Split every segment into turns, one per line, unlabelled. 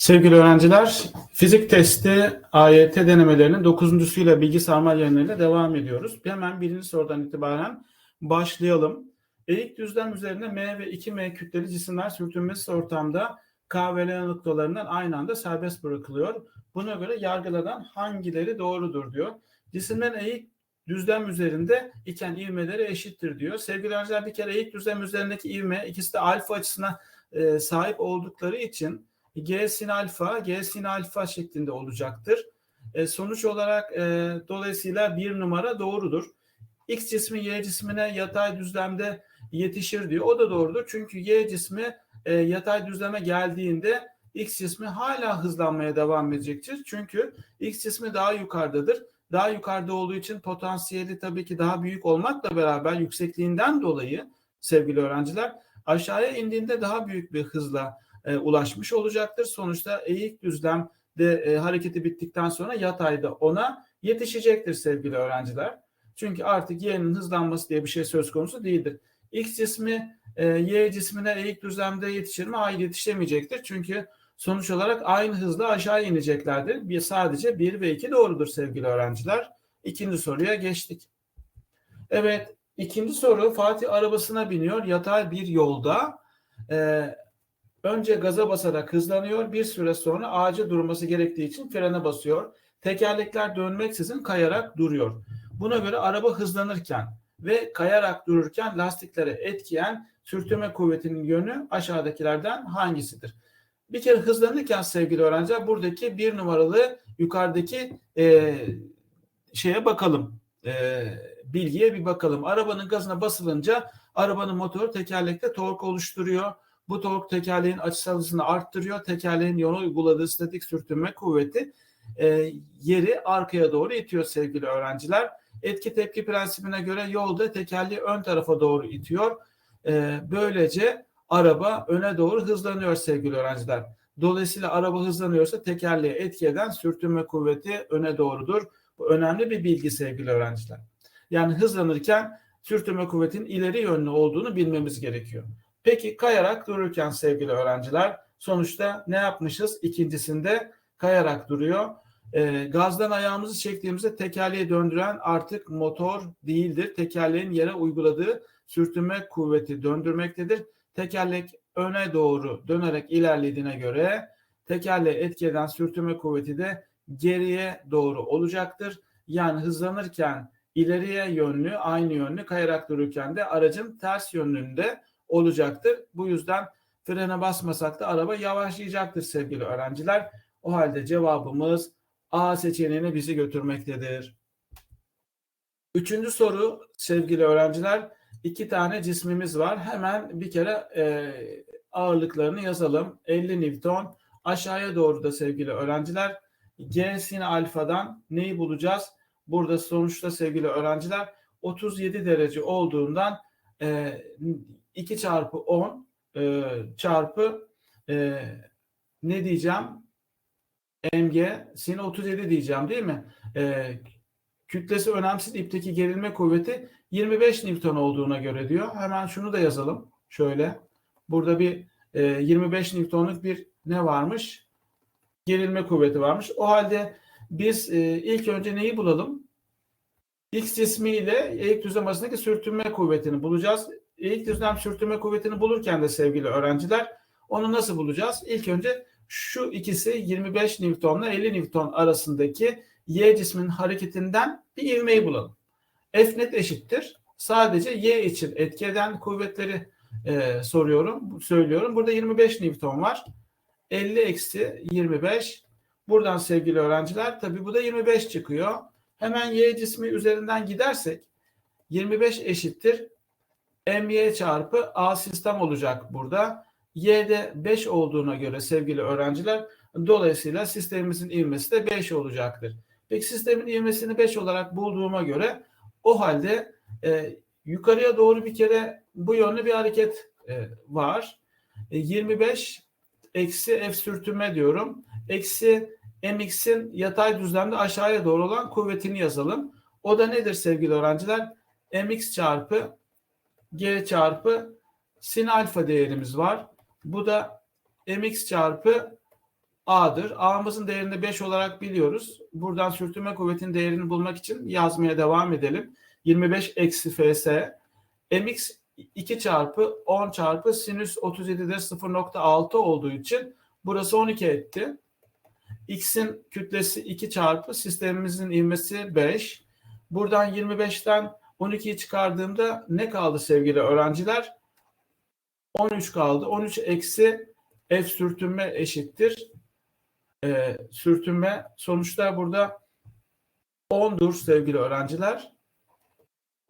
Sevgili öğrenciler, fizik testi AYT denemelerinin dokuzuncusuyla bilgi sarmal yayınlarıyla devam ediyoruz. Hemen birinci sorudan itibaren başlayalım. Eğik düzlem üzerinde M ve 2M kütleli cisimler sürtünmesiz ortamda K ve L noktalarından aynı anda serbest bırakılıyor. Buna göre yargılanan hangileri doğrudur diyor. Cisimlerin eğik düzlem üzerinde iken ivmeleri eşittir diyor. Sevgili öğrenciler bir kere eğik düzlem üzerindeki ivme ikisi de alfa açısına e, sahip oldukları için G sin alfa, G sin alfa şeklinde olacaktır. E, sonuç olarak e, dolayısıyla bir numara doğrudur. X cismi Y cismine yatay düzlemde yetişir diyor. O da doğrudur. Çünkü Y cismi e, yatay düzleme geldiğinde X cismi hala hızlanmaya devam edecektir. Çünkü X cismi daha yukarıdadır. Daha yukarıda olduğu için potansiyeli tabii ki daha büyük olmakla beraber yüksekliğinden dolayı sevgili öğrenciler aşağıya indiğinde daha büyük bir hızla e, ulaşmış olacaktır. Sonuçta eğik düzlemde e, hareketi bittikten sonra yatayda ona yetişecektir sevgili öğrenciler. Çünkü artık y'nin hızlanması diye bir şey söz konusu değildir. X cismi e, y cismine eğik düzlemde yetişir mi? Hayır yetişemeyecektir. Çünkü sonuç olarak aynı hızla aşağı ineceklerdir. Bir, sadece 1 ve 2 doğrudur sevgili öğrenciler. İkinci soruya geçtik. Evet ikinci soru Fatih arabasına biniyor yatay bir yolda. Ee, önce gaza basarak hızlanıyor. Bir süre sonra ağaca durması gerektiği için frene basıyor. Tekerlekler dönmeksizin kayarak duruyor. Buna göre araba hızlanırken ve kayarak dururken lastiklere etkiyen sürtünme kuvvetinin yönü aşağıdakilerden hangisidir? Bir kere hızlanırken sevgili öğrenciler buradaki bir numaralı yukarıdaki e, şeye bakalım. E, bilgiye bir bakalım. Arabanın gazına basılınca arabanın motoru tekerlekte tork oluşturuyor. Bu tork tekerleğin açısal hızını arttırıyor. Tekerleğin yola uyguladığı statik sürtünme kuvveti e, yeri arkaya doğru itiyor sevgili öğrenciler. Etki tepki prensibine göre yolda tekerleği ön tarafa doğru itiyor. E, böylece araba öne doğru hızlanıyor sevgili öğrenciler. Dolayısıyla araba hızlanıyorsa tekerleğe etki eden sürtünme kuvveti öne doğrudur. Bu önemli bir bilgi sevgili öğrenciler. Yani hızlanırken sürtünme kuvvetinin ileri yönlü olduğunu bilmemiz gerekiyor. Peki kayarak dururken sevgili öğrenciler sonuçta ne yapmışız? İkincisinde kayarak duruyor. E, gazdan ayağımızı çektiğimizde tekerleği döndüren artık motor değildir. Tekerleğin yere uyguladığı sürtünme kuvveti döndürmektedir. Tekerlek öne doğru dönerek ilerlediğine göre tekerleğe etki eden sürtünme kuvveti de geriye doğru olacaktır. Yani hızlanırken ileriye yönlü, aynı yönlü kayarak dururken de aracın ters yönünde olacaktır. Bu yüzden frene basmasak da araba yavaşlayacaktır sevgili öğrenciler. O halde cevabımız A seçeneğine bizi götürmektedir. Üçüncü soru sevgili öğrenciler. iki tane cismimiz var. Hemen bir kere e, ağırlıklarını yazalım. 50 Newton. Aşağıya doğru da sevgili öğrenciler. G sin alfadan neyi bulacağız? Burada sonuçta sevgili öğrenciler 37 derece olduğundan e, 2 çarpı 10 e, çarpı e, ne diyeceğim? mg sin 37 diyeceğim değil mi? E, kütlesi önemsiz ipteki gerilme kuvveti 25 Newton olduğuna göre diyor. Hemen şunu da yazalım. Şöyle. Burada bir e, 25 Newton'luk bir ne varmış? Gerilme kuvveti varmış. O halde biz e, ilk önce neyi bulalım? X cismi ile eğik düzlem arasındaki sürtünme kuvvetini bulacağız. Eğik düzlem sürtünme kuvvetini bulurken de sevgili öğrenciler onu nasıl bulacağız? İlk önce şu ikisi 25 Newton ile 50 Newton arasındaki Y cisminin hareketinden bir ivmeyi bulalım. F net eşittir. Sadece Y için etki eden kuvvetleri e, soruyorum, söylüyorum. Burada 25 Newton var. 50 eksi 25. Buradan sevgili öğrenciler tabii bu da 25 çıkıyor. Hemen Y cismi üzerinden gidersek 25 eşittir my çarpı a sistem olacak burada. Y'de 5 olduğuna göre sevgili öğrenciler dolayısıyla sistemimizin ivmesi de 5 olacaktır. Peki sistemin ivmesini 5 olarak bulduğuma göre o halde e, yukarıya doğru bir kere bu yönlü bir hareket e, var. E, 25 eksi f sürtünme diyorum. Eksi mx'in yatay düzlemde aşağıya doğru olan kuvvetini yazalım. O da nedir sevgili öğrenciler? mx çarpı g çarpı sin alfa değerimiz var. Bu da mx çarpı A'dır. A'mızın değerini 5 olarak biliyoruz. Buradan sürtünme kuvvetinin değerini bulmak için yazmaya devam edelim. 25 eksi fs mx 2 çarpı 10 çarpı sinüs 37'de 0.6 olduğu için burası 12 etti. X'in kütlesi 2 çarpı sistemimizin ivmesi 5. Buradan 25'ten 12'yi çıkardığımda ne kaldı sevgili öğrenciler? 13 kaldı. 13 eksi F sürtünme eşittir. Ee, sürtünme sonuçta burada 10'dur sevgili öğrenciler.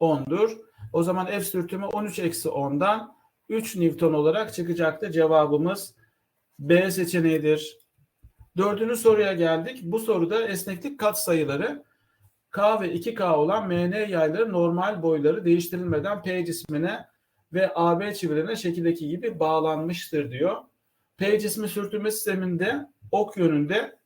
10'dur. O zaman F sürtünme 13 eksi 10'dan 3 Newton olarak çıkacaktı. Cevabımız B seçeneğidir. Dördüncü soruya geldik. Bu soruda esneklik katsayıları K ve 2K olan MN yayları normal boyları değiştirilmeden P cismine ve AB çivilerine şekildeki gibi bağlanmıştır diyor. P cismi sürtünme sisteminde ok yönünde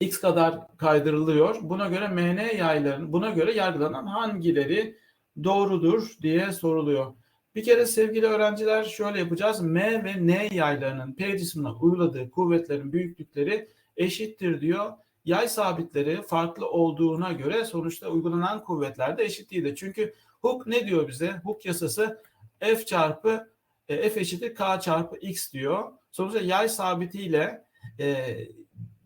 x kadar kaydırılıyor. Buna göre MN yayların buna göre yargılanan hangileri doğrudur diye soruluyor. Bir kere sevgili öğrenciler şöyle yapacağız. M ve N yaylarının P cismine uyguladığı kuvvetlerin büyüklükleri eşittir diyor. Yay sabitleri farklı olduğuna göre sonuçta uygulanan kuvvetler de eşit değildir. Çünkü Hooke ne diyor bize? Hooke yasası F çarpı e, F eşittir K çarpı X diyor. Sonuçta yay sabitiyle e,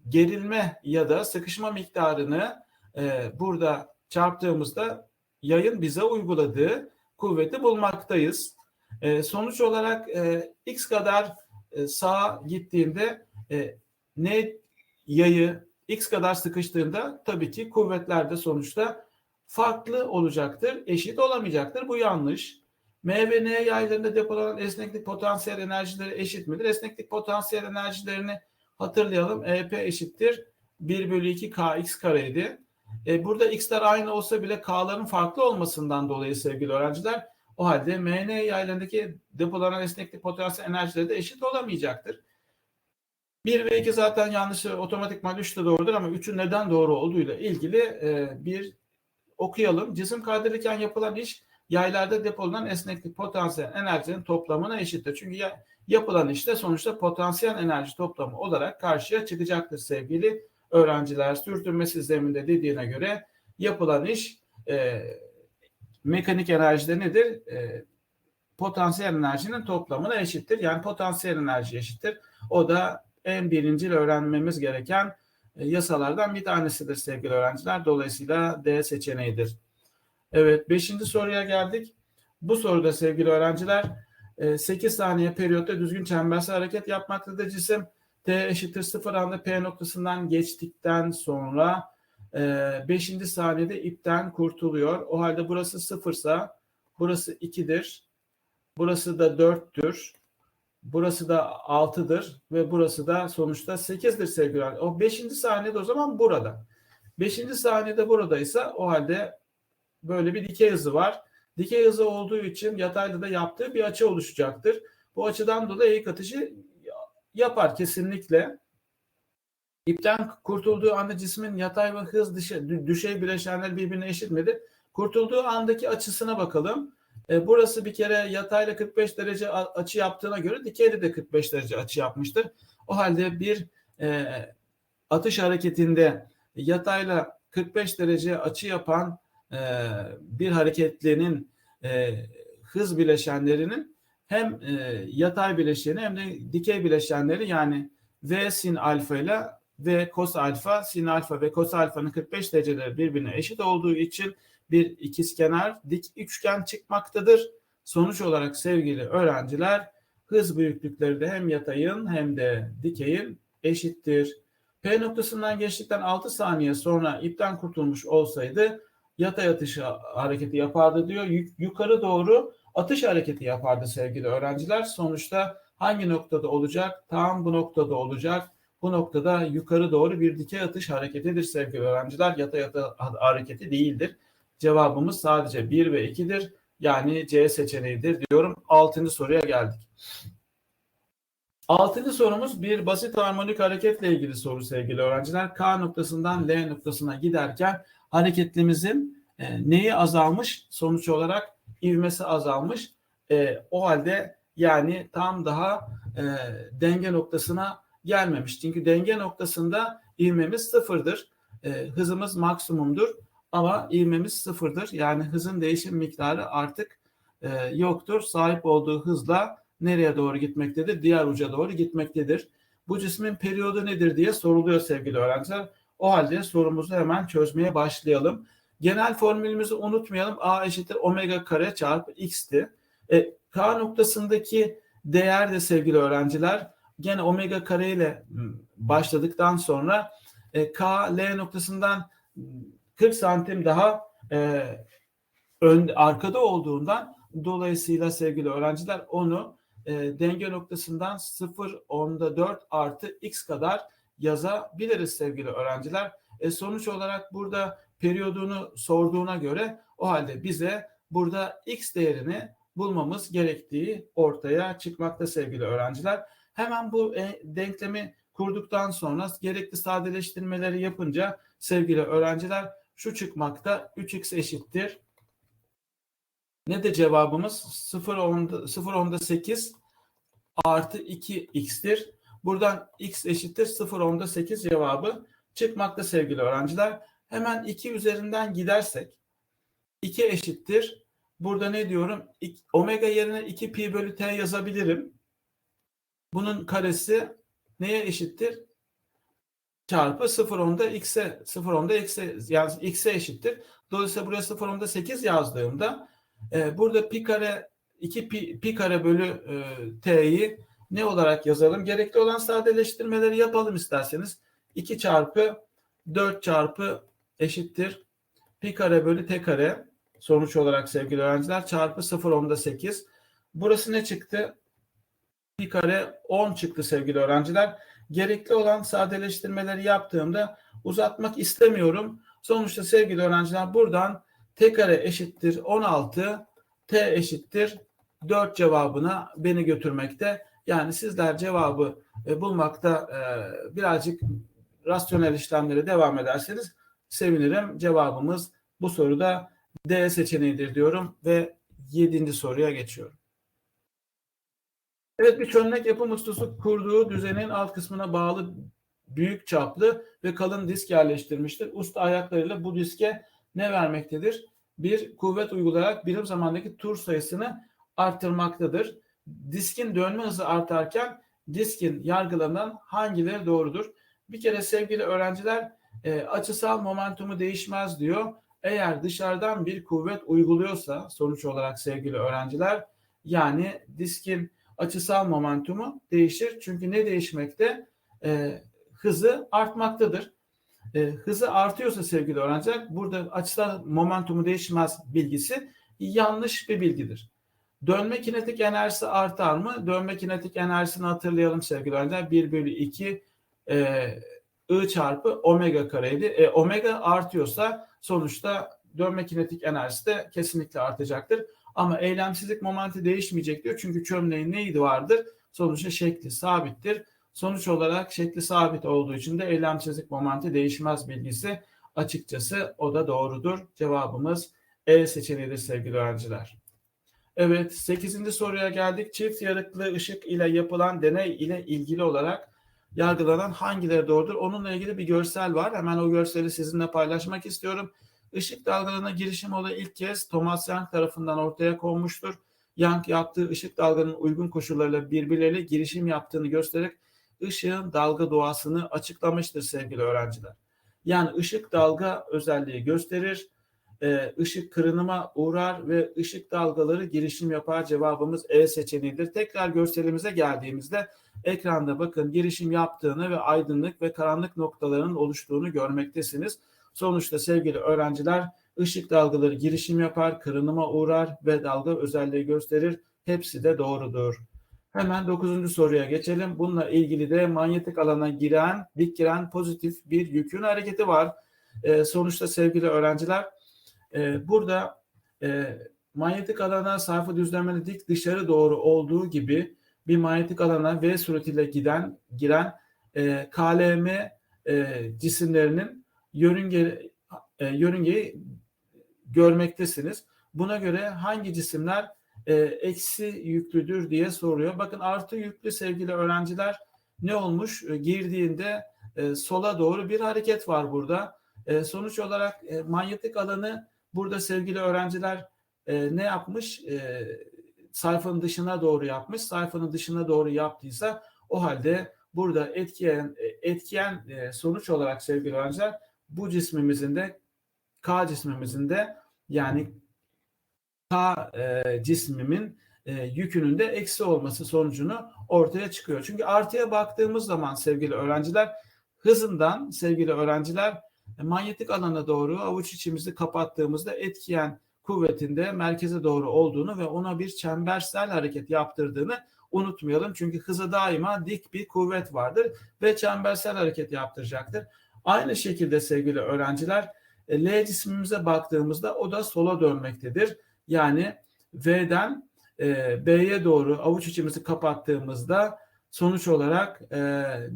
gerilme ya da sıkışma miktarını e, burada çarptığımızda yayın bize uyguladığı kuvveti bulmaktayız. E, sonuç olarak e, x kadar e, sağa gittiğinde e, ne yayı x kadar sıkıştığında tabii ki kuvvetler de sonuçta farklı olacaktır, eşit olamayacaktır. Bu yanlış. M ve N yaylarında depolanan esneklik potansiyel enerjileri eşit midir? Esneklik potansiyel enerjilerini hatırlayalım. EP eşittir 1 bölü 2 kx kareydi. E, burada x'ler aynı olsa bile k'ların farklı olmasından dolayı sevgili öğrenciler o halde MN yaylarındaki depolanan esneklik potansiyel enerjileri de eşit olamayacaktır. 1 ve 2 zaten yanlış otomatikman 3 de doğrudur ama 3'ün neden doğru olduğuyla ilgili e, bir okuyalım. Cisim kaydırırken yapılan iş yaylarda depolanan esneklik potansiyel enerjinin toplamına eşittir. Çünkü ya, yapılan işte sonuçta potansiyel enerji toplamı olarak karşıya çıkacaktır sevgili öğrenciler. Sürtünme sisteminde dediğine göre yapılan iş e, mekanik enerjide nedir? E, potansiyel enerjinin toplamına eşittir. Yani potansiyel enerji eşittir. O da en birincil öğrenmemiz gereken e, yasalardan bir tanesidir sevgili öğrenciler. Dolayısıyla D seçeneğidir. Evet, beşinci soruya geldik. Bu soruda sevgili öğrenciler 8 e, saniye periyotta düzgün çembersel hareket yapmaktadır cisim. T eşittir 0 anda P noktasından geçtikten sonra 5. E, saniyede ipten kurtuluyor. O halde burası 0 ise burası 2'dir. Burası da 4'tür. Burası da 6'dır ve burası da sonuçta 8'dir sevgili O 5. saniyede o zaman burada. 5. saniyede buradaysa o halde böyle bir dikey hızı var. Dikey hızı olduğu için yatayda da yaptığı bir açı oluşacaktır. Bu açıdan dolayı eğik atışı yapar kesinlikle. İpten kurtulduğu anda cismin yatay ve hız düşey bileşenler birbirine eşit midir? Kurtulduğu andaki açısına bakalım. E, burası bir kere yatayla 45 derece açı yaptığına göre dikeyde de 45 derece açı yapmıştır. O halde bir e, atış hareketinde yatayla 45 derece açı yapan e, bir hareketlinin e, hız bileşenlerinin hem e, yatay bileşeni hem de dikey bileşenleri yani V sin alfa ile V cos alfa, sin alfa ve cos alfanın 45 dereceleri birbirine eşit olduğu için bir ikizkenar dik üçgen çıkmaktadır. Sonuç olarak sevgili öğrenciler hız büyüklükleri de hem yatayın hem de dikeyin eşittir. P noktasından geçtikten 6 saniye sonra ipten kurtulmuş olsaydı yatay atış hareketi yapardı diyor. Yukarı doğru atış hareketi yapardı sevgili öğrenciler. Sonuçta hangi noktada olacak? Tam bu noktada olacak. Bu noktada yukarı doğru bir dikey atış hareketidir sevgili öğrenciler. Yatay atış hareketi değildir. Cevabımız sadece 1 ve 2'dir. Yani C seçeneğidir diyorum. Altıncı soruya geldik. Altıncı sorumuz bir basit harmonik hareketle ilgili soru sevgili öğrenciler. K noktasından L noktasına giderken hareketlimizin e, neyi azalmış? Sonuç olarak ivmesi azalmış. E, o halde yani tam daha e, denge noktasına gelmemiş. Çünkü denge noktasında ivmemiz sıfırdır. E, hızımız maksimumdur ama ivmemiz sıfırdır. Yani hızın değişim miktarı artık e, yoktur. Sahip olduğu hızla nereye doğru gitmektedir? Diğer uca doğru gitmektedir. Bu cismin periyodu nedir diye soruluyor sevgili öğrenciler. O halde sorumuzu hemen çözmeye başlayalım. Genel formülümüzü unutmayalım. A eşittir omega kare çarpı x'ti. E, K noktasındaki değer de sevgili öğrenciler gene omega kare ile başladıktan sonra e, K L noktasından 40 santim daha e, ön, arkada olduğundan dolayısıyla sevgili öğrenciler onu e, denge noktasından 0 onda 4 artı x kadar yazabiliriz sevgili öğrenciler. E, sonuç olarak burada periyodunu sorduğuna göre o halde bize burada x değerini bulmamız gerektiği ortaya çıkmakta sevgili öğrenciler. Hemen bu e, denklemi kurduktan sonra gerekli sadeleştirmeleri yapınca sevgili öğrenciler şu çıkmakta 3x eşittir. Ne de cevabımız 0 onda, 0 onda 8 artı 2x'tir. Buradan x eşittir 0 onda 8 cevabı çıkmakta sevgili öğrenciler. Hemen 2 üzerinden gidersek 2 eşittir. Burada ne diyorum? Omega yerine 2 pi bölü t yazabilirim. Bunun karesi neye eşittir? Çarpı 0 onda x'e 0 onda x'e yani x'e eşittir. Dolayısıyla buraya 0 onda 8 yazdığımda e, burada pi kare 2 pi, pi kare bölü e, t'yi ne olarak yazalım? Gerekli olan sadeleştirmeleri yapalım isterseniz. 2 çarpı 4 çarpı eşittir pi kare bölü t kare sonuç olarak sevgili öğrenciler çarpı 0 onda 8. Burası ne çıktı? Pi kare 10 çıktı sevgili öğrenciler. Gerekli olan sadeleştirmeleri yaptığımda uzatmak istemiyorum. Sonuçta sevgili öğrenciler buradan t kare eşittir 16 t eşittir 4 cevabına beni götürmekte. Yani sizler cevabı e, bulmakta e, birazcık rasyonel işlemlere devam ederseniz sevinirim. Cevabımız bu soruda D seçeneğidir diyorum ve 7. soruya geçiyorum. Evet bir çömlek yapım ustası kurduğu düzenin alt kısmına bağlı büyük çaplı ve kalın disk yerleştirmiştir. Usta ayaklarıyla bu diske ne vermektedir? Bir kuvvet uygulayarak birim zamandaki tur sayısını arttırmaktadır. Diskin dönme hızı artarken diskin yargılanan hangileri doğrudur? Bir kere sevgili öğrenciler e, açısal momentumu değişmez diyor. Eğer dışarıdan bir kuvvet uyguluyorsa sonuç olarak sevgili öğrenciler yani diskin açısal momentumu değişir. Çünkü ne değişmekte? E, hızı artmaktadır. E, hızı artıyorsa sevgili öğrenciler burada açısal momentumu değişmez bilgisi yanlış bir bilgidir. Dönme kinetik enerjisi artar mı? Dönme kinetik enerjisini hatırlayalım sevgili öğrenciler. 1 bölü 2 e, I çarpı omega kareydi. E, omega artıyorsa sonuçta dönme kinetik enerjisi de kesinlikle artacaktır. Ama eylemsizlik momenti değişmeyecek diyor. Çünkü çömleğin neydi vardır? Sonuçta şekli sabittir. Sonuç olarak şekli sabit olduğu için de eylemsizlik momenti değişmez bilgisi açıkçası o da doğrudur. Cevabımız E seçeneğidir sevgili öğrenciler. Evet 8. soruya geldik. Çift yarıklı ışık ile yapılan deney ile ilgili olarak yargılanan hangileri doğrudur? Onunla ilgili bir görsel var. Hemen o görseli sizinle paylaşmak istiyorum. Işık dalgalarına girişim olayı ilk kez Thomas Young tarafından ortaya konmuştur. Young yaptığı ışık dalganın uygun koşullarıyla birbirleriyle girişim yaptığını göstererek ışığın dalga doğasını açıklamıştır sevgili öğrenciler. Yani ışık dalga özelliği gösterir, e, ışık kırınıma uğrar ve ışık dalgaları girişim yapar cevabımız E seçeneğidir. Tekrar görselimize geldiğimizde ekranda bakın girişim yaptığını ve aydınlık ve karanlık noktaların oluştuğunu görmektesiniz. Sonuçta sevgili öğrenciler ışık dalgaları girişim yapar, kırınıma uğrar ve dalga özelliği gösterir. Hepsi de doğrudur. Hemen dokuzuncu soruya geçelim. Bununla ilgili de manyetik alana giren, dik giren pozitif bir yükün hareketi var. Ee, sonuçta sevgili öğrenciler e, burada e, manyetik alana sayfa düzlemeli dik dışarı doğru olduğu gibi bir manyetik alana V suretiyle giden giren e, KLM e, cisimlerinin yörünge e, yörüngeyi görmektesiniz. Buna göre hangi cisimler e, eksi yüklüdür diye soruyor. Bakın artı yüklü sevgili öğrenciler ne olmuş? E, girdiğinde e, sola doğru bir hareket var burada. E, sonuç olarak e, manyetik alanı burada sevgili öğrenciler e, ne yapmış? E, sayfanın dışına doğru yapmış. Sayfanın dışına doğru yaptıysa o halde burada etkiyen etkiyen e, sonuç olarak sevgili öğrenciler bu cismimizin de K cismimizin de yani K e, cismimin e, yükünün de eksi olması sonucunu ortaya çıkıyor. Çünkü artıya baktığımız zaman sevgili öğrenciler hızından sevgili öğrenciler manyetik alana doğru avuç içimizi kapattığımızda etkiyen kuvvetinde merkeze doğru olduğunu ve ona bir çembersel hareket yaptırdığını unutmayalım. Çünkü hıza daima dik bir kuvvet vardır ve çembersel hareket yaptıracaktır. Aynı şekilde sevgili öğrenciler e, L cismimize baktığımızda o da sola dönmektedir. Yani V'den e, B'ye doğru avuç içimizi kapattığımızda sonuç olarak e,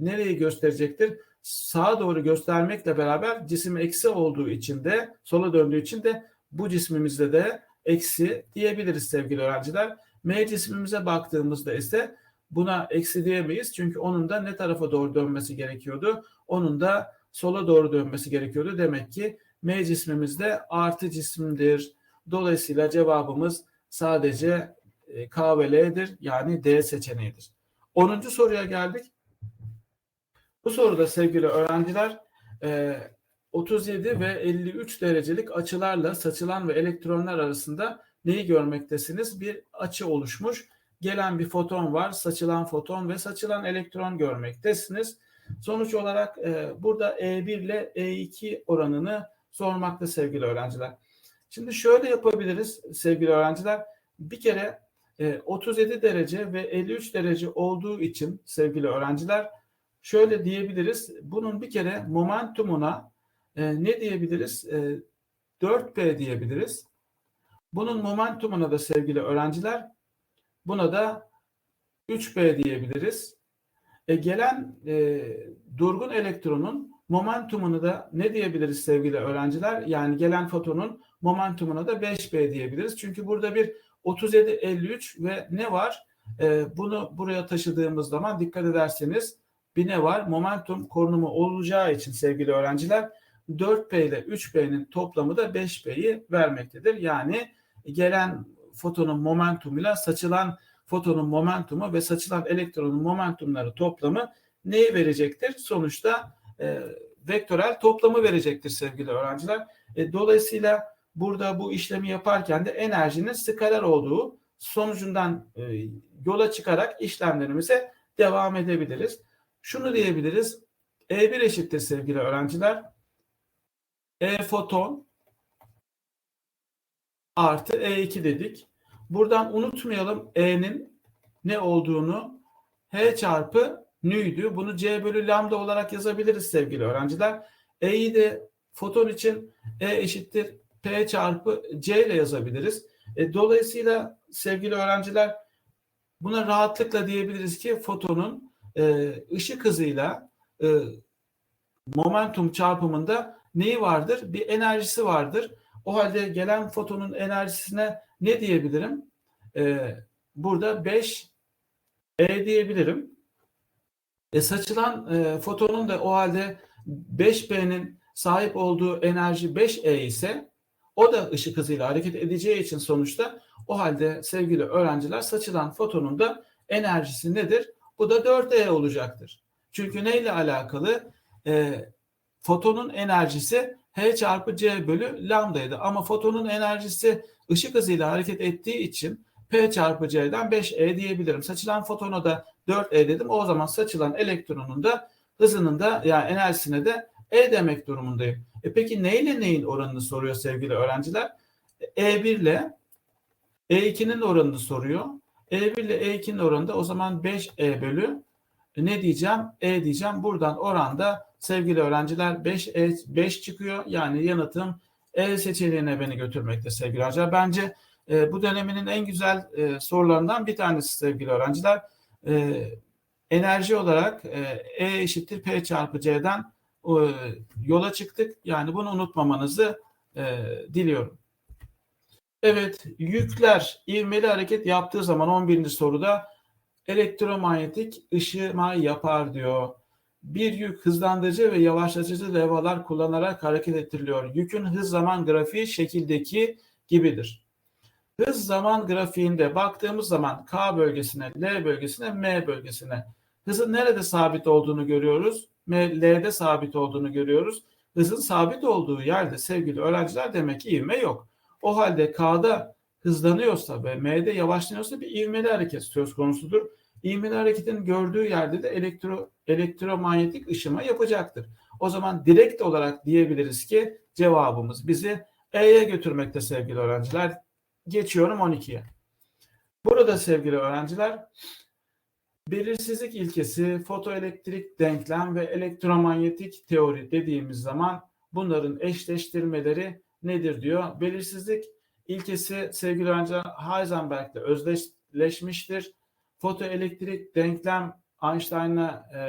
nereyi gösterecektir? Sağa doğru göstermekle beraber cisim eksi olduğu için de sola döndüğü için de bu cismimizde de eksi diyebiliriz sevgili öğrenciler. M cismimize baktığımızda ise buna eksi diyemeyiz. Çünkü onun da ne tarafa doğru dönmesi gerekiyordu? Onun da sola doğru dönmesi gerekiyordu. Demek ki M cismimizde artı cisimdir. Dolayısıyla cevabımız sadece e, K ve L'dir. Yani D seçeneğidir. 10. soruya geldik. Bu soruda sevgili öğrenciler 37 e, ve 53 derecelik açılarla saçılan ve elektronlar arasında neyi görmektesiniz? Bir açı oluşmuş. Gelen bir foton var, saçılan foton ve saçılan elektron görmektesiniz. Sonuç olarak e, burada E1 ile E2 oranını sormakta sevgili öğrenciler. Şimdi şöyle yapabiliriz sevgili öğrenciler. Bir kere e, 37 derece ve 53 derece olduğu için sevgili öğrenciler şöyle diyebiliriz. Bunun bir kere momentumuna e, ne diyebiliriz? E, 4P diyebiliriz. Bunun momentumuna da sevgili öğrenciler buna da 3B diyebiliriz. E, gelen e, durgun elektronun momentumunu da ne diyebiliriz sevgili öğrenciler? Yani gelen fotonun momentumuna da 5B diyebiliriz. Çünkü burada bir 37-53 ve ne var? E, bunu buraya taşıdığımız zaman dikkat ederseniz bir ne var? Momentum korunumu olacağı için sevgili öğrenciler 4P ile 3P'nin toplamı da 5P'yi vermektedir. Yani gelen fotonun momentumuyla saçılan fotonun momentumu ve saçılan elektronun momentumları toplamı neyi verecektir? Sonuçta e, vektörel toplamı verecektir sevgili öğrenciler. E, dolayısıyla burada bu işlemi yaparken de enerjinin skaler olduğu sonucundan e, yola çıkarak işlemlerimize devam edebiliriz. Şunu diyebiliriz. E1 eşittir sevgili öğrenciler. E foton artı E2 dedik. Buradan unutmayalım E'nin ne olduğunu H çarpı nüydü. Bunu C bölü lambda olarak yazabiliriz sevgili öğrenciler. E'yi de foton için E eşittir P çarpı C ile yazabiliriz. E, dolayısıyla sevgili öğrenciler buna rahatlıkla diyebiliriz ki fotonun e, ışık hızıyla e, momentum çarpımında neyi vardır? Bir enerjisi vardır. O halde gelen fotonun enerjisine ne diyebilirim? Ee, burada 5 E diyebilirim. E, saçılan e, fotonun da o halde 5B'nin sahip olduğu enerji 5E ise o da ışık hızıyla hareket edeceği için sonuçta o halde sevgili öğrenciler saçılan fotonun da enerjisi nedir? Bu da 4E olacaktır. Çünkü neyle alakalı? E, fotonun enerjisi H çarpı C bölü lambdaydı. Ama fotonun enerjisi ışık hızıyla hareket ettiği için P çarpı C'den 5E diyebilirim. Saçılan fotona da 4E dedim. O zaman saçılan elektronun da hızının da yani enerjisine de E demek durumundayım. E peki neyle neyin oranını soruyor sevgili öğrenciler? E1 ile E2'nin oranını soruyor. E1 ile E2'nin oranı da o zaman 5E bölü ne diyeceğim? E diyeceğim. Buradan oranda sevgili öğrenciler 5 E 5 çıkıyor. Yani yanıtım E seçeneğine beni götürmekte sevgili öğrenciler. Bence e, bu döneminin en güzel e, sorularından bir tanesi sevgili öğrenciler. E, enerji olarak e, E eşittir P çarpı C'den e, yola çıktık. Yani bunu unutmamanızı e, diliyorum. Evet, yükler ivmeli hareket yaptığı zaman 11. soruda elektromanyetik ışıma yapar diyor. Bir yük hızlandırıcı ve yavaşlatıcı levhalar kullanarak hareket ettiriliyor. Yükün hız zaman grafiği şekildeki gibidir. Hız zaman grafiğinde baktığımız zaman K bölgesine, L bölgesine, M bölgesine hızın nerede sabit olduğunu görüyoruz. M, L'de sabit olduğunu görüyoruz. Hızın sabit olduğu yerde sevgili öğrenciler demek ki ivme yok. O halde K'da hızlanıyorsa ve M'de yavaşlanıyorsa bir ivmeli hareket söz konusudur. İvmeli hareketin gördüğü yerde de elektro, elektromanyetik ışıma yapacaktır. O zaman direkt olarak diyebiliriz ki cevabımız bizi E'ye götürmekte sevgili öğrenciler. Geçiyorum 12'ye. Burada sevgili öğrenciler belirsizlik ilkesi, fotoelektrik denklem ve elektromanyetik teori dediğimiz zaman bunların eşleştirmeleri nedir diyor. Belirsizlik ilkesi sevgili öğrenciler Heisenberg'le özdeşleşmiştir. Fotoelektrik denklem Einstein'la e,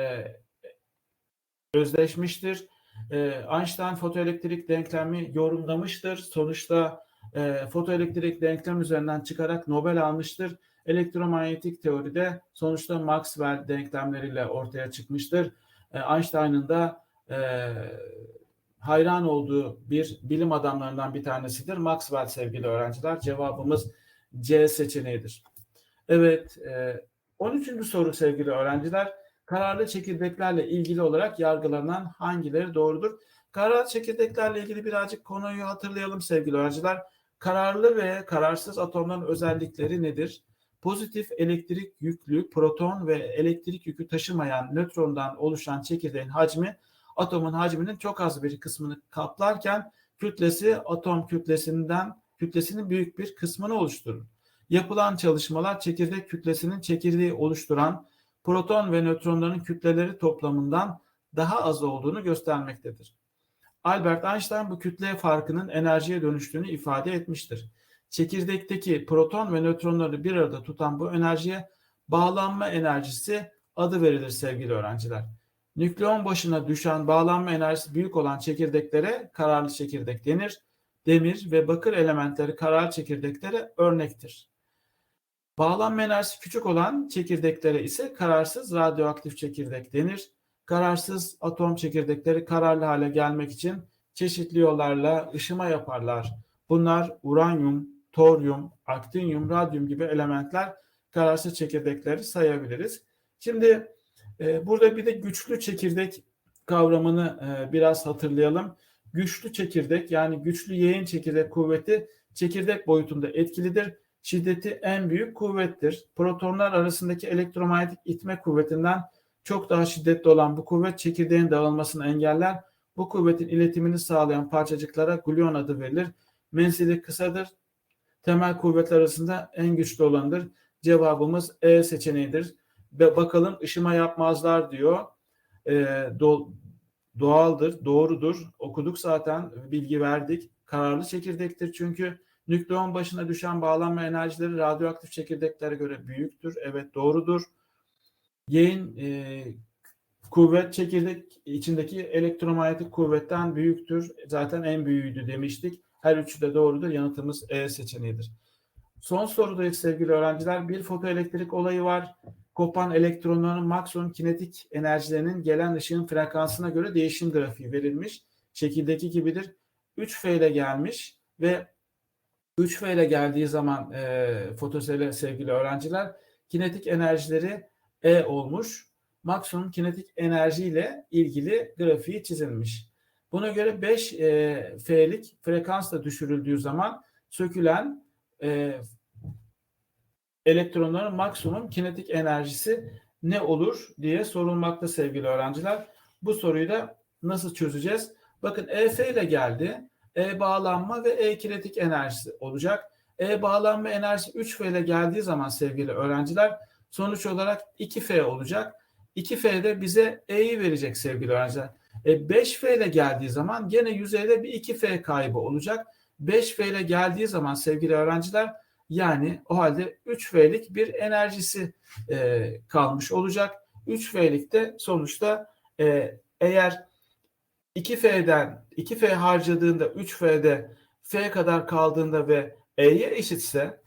özdeşmiştir. E, Einstein fotoelektrik denklemi yorumlamıştır. Sonuçta e, fotoelektrik denklem üzerinden çıkarak Nobel almıştır. Elektromanyetik teoride sonuçta Maxwell denklemleriyle ortaya çıkmıştır. E, Einstein'ın da e, hayran olduğu bir bilim adamlarından bir tanesidir. Maxwell sevgili öğrenciler. Cevabımız C seçeneğidir. Evet, e, 13. soru sevgili öğrenciler. Kararlı çekirdeklerle ilgili olarak yargılanan hangileri doğrudur? Kararlı çekirdeklerle ilgili birazcık konuyu hatırlayalım sevgili öğrenciler. Kararlı ve kararsız atomların özellikleri nedir? Pozitif elektrik yüklü proton ve elektrik yükü taşımayan nötrondan oluşan çekirdeğin hacmi atomun hacminin çok az bir kısmını kaplarken kütlesi atom kütlesinden kütlesinin büyük bir kısmını oluşturur. Yapılan çalışmalar çekirdek kütlesinin çekirdeği oluşturan proton ve nötronların kütleleri toplamından daha az olduğunu göstermektedir. Albert Einstein bu kütle farkının enerjiye dönüştüğünü ifade etmiştir. Çekirdekteki proton ve nötronları bir arada tutan bu enerjiye bağlanma enerjisi adı verilir sevgili öğrenciler. Nükleon başına düşen bağlanma enerjisi büyük olan çekirdeklere kararlı çekirdek denir. Demir ve bakır elementleri kararlı çekirdeklere örnektir. Bağlanma enerjisi küçük olan çekirdeklere ise kararsız radyoaktif çekirdek denir. Kararsız atom çekirdekleri kararlı hale gelmek için çeşitli yollarla ışıma yaparlar. Bunlar uranyum, toryum, aktinyum, radyum gibi elementler kararsız çekirdekleri sayabiliriz. Şimdi burada bir de güçlü çekirdek kavramını e, biraz hatırlayalım. Güçlü çekirdek yani güçlü yayın çekirdek kuvveti çekirdek boyutunda etkilidir. Şiddeti en büyük kuvvettir. Protonlar arasındaki elektromanyetik itme kuvvetinden çok daha şiddetli olan bu kuvvet çekirdeğin dağılmasını engeller. Bu kuvvetin iletimini sağlayan parçacıklara gluon adı verilir. Menzili kısadır. Temel kuvvetler arasında en güçlü olanıdır. Cevabımız E seçeneğidir. Bakalım ışıma yapmazlar diyor. E, do, doğaldır, doğrudur. Okuduk zaten, bilgi verdik. Kararlı çekirdektir çünkü nükleon başına düşen bağlanma enerjileri radyoaktif çekirdeklere göre büyüktür. Evet doğrudur. Yayın e, kuvvet çekirdek içindeki elektromanyetik kuvvetten büyüktür. Zaten en büyüğüydü demiştik. Her üçü de doğrudur. Yanıtımız E seçeneğidir. Son sorudayız sevgili öğrenciler. Bir fotoelektrik olayı var. Kopan elektronların maksimum kinetik enerjilerinin gelen ışığın frekansına göre değişim grafiği verilmiş. Şekildeki gibidir. 3F ile gelmiş ve 3F ile geldiği zaman e, fotosele sevgili öğrenciler kinetik enerjileri E olmuş. Maksimum kinetik enerji ile ilgili grafiği çizilmiş. Buna göre 5 e, F'lik frekansla düşürüldüğü zaman sökülen e, elektronların maksimum kinetik enerjisi ne olur diye sorulmakta sevgili öğrenciler. Bu soruyu da nasıl çözeceğiz? Bakın EF ile geldi. E bağlanma ve E kinetik enerjisi olacak. E bağlanma enerjisi 3F ile geldiği zaman sevgili öğrenciler sonuç olarak 2F olacak. 2F de bize E'yi verecek sevgili öğrenciler. E 5F ile geldiği zaman gene yüzeyde bir 2F kaybı olacak. 5F ile geldiği zaman sevgili öğrenciler yani o halde 3F'lik bir enerjisi e, kalmış olacak. 3F'lik de sonuçta e, eğer 2F'den 2F harcadığında 3F'de F kadar kaldığında ve E'ye eşitse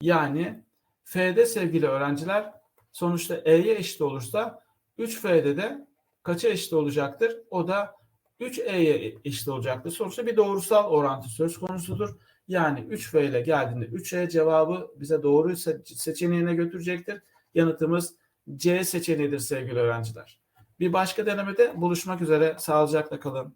yani F'de sevgili öğrenciler sonuçta E'ye eşit olursa 3F'de de kaça eşit olacaktır? O da 3E'ye eşit olacaktır. Sonuçta bir doğrusal orantı söz konusudur. Yani 3F ile geldiğinde 3E cevabı bize doğru se- seçeneğine götürecektir. Yanıtımız C seçeneğidir sevgili öğrenciler. Bir başka denemede buluşmak üzere. Sağlıcakla kalın.